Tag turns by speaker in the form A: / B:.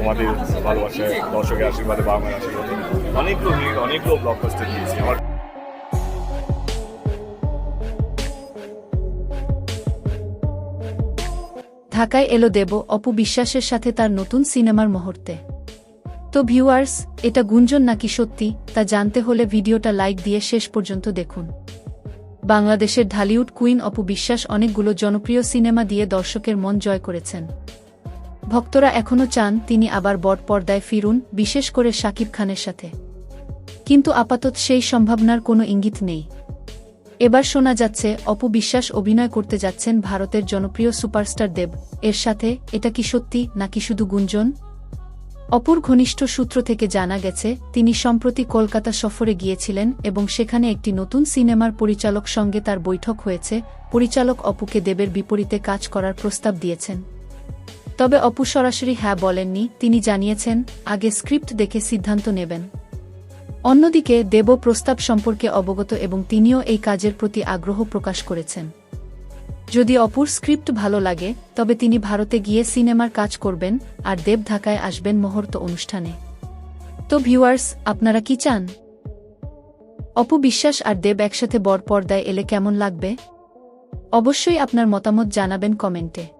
A: তোমাদের ভালোবাসে দর্শকের আশীর্বাদে বাবা আশীর্বাদে। অনেকগুলো হিট অনেকগুলো ব্লকবাস্টার দিয়েছি আমার
B: ঢাকায় এলো দেব অপু বিশ্বাসের সাথে তার নতুন সিনেমার মুহূর্তে। তো ভিউয়ার্স এটা গুঞ্জন নাকি সত্যি, তা জানতে হলে ভিডিওটা লাইক দিয়ে শেষ পর্যন্ত দেখুন। বাংলাদেশের ঢালিউড কুইন অপু বিশ্বাস অনেকগুলো জনপ্রিয় সিনেমা দিয়ে দর্শকের মন জয় করেছেন। ভক্তরা এখনও চান তিনি আবার বট পর্দায় ফিরুন, বিশেষ করে শাকিব খানের সাথে। কিন্তু আপাতত সেই সম্ভাবনার কোনো ইঙ্গিত নেই। এবার শোনা যাচ্ছে, অপু বিশ্বাস অভিনয় করতে যাচ্ছেন ভারতের জনপ্রিয় সুপারস্টার দেব। এর সাথে, এটা কি সত্যি, নাকি শুধু গুঞ্জন? অপুর ঘনিষ্ঠ সূত্র থেকে জানা গেছে, তিনি সম্প্রতি কলকাতা সফরে গিয়েছিলেন এবং সেখানে একটি নতুন সিনেমার পরিচালক সঙ্গে তার বৈঠক হয়েছে। পরিচালক অপুকে দেবের বিপরীতে কাজ করার প্রস্তাব দিয়েছেন। তবে অপু সরাসরি হ্যাঁ বলেননি, তিনি জানিয়েছেন, আগে স্ক্রিপ্ট দেখে সিদ্ধান্ত নেবেন। অন্যদিকে দেব প্রস্তাব সম্পর্কে অবগত এবং তিনিও এই কাজের প্রতি আগ্রহ প্রকাশ করেছেন। যদি অপুর স্ক্রিপ্ট ভালো লাগে, তবে তিনি ভারতে গিয়ে সিনেমার কাজ করবেন, আর দেব ঢাকায় আসবেন মুহূর্ত অনুষ্ঠানে। তো ভিউয়ার্স, আপনারা কি চান? অপু বিশ্বাস আর দেব একসাথে বর পর্দায় এলে কেমন লাগবে? অবশ্যই আপনার মতামত জানাবেন কমেন্টে।